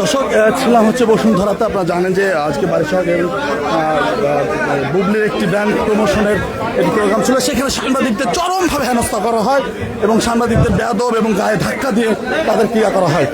দর্শক ছিলাম হচ্ছে বসুন্ধরাতে। আপনারা জানেন যে আজকে বারিশাহের বুবলির একটি ব্যান্ড প্রমোশনের একটি প্রোগ্রাম ছিল। সেখানে সাংবাদিকদের চরমভাবে হেনস্থা করা হয় এবং সাংবাদিকদের বেদব এবং গায়ে ধাক্কা দিয়ে তাদের ক্রিয়া করা হয়।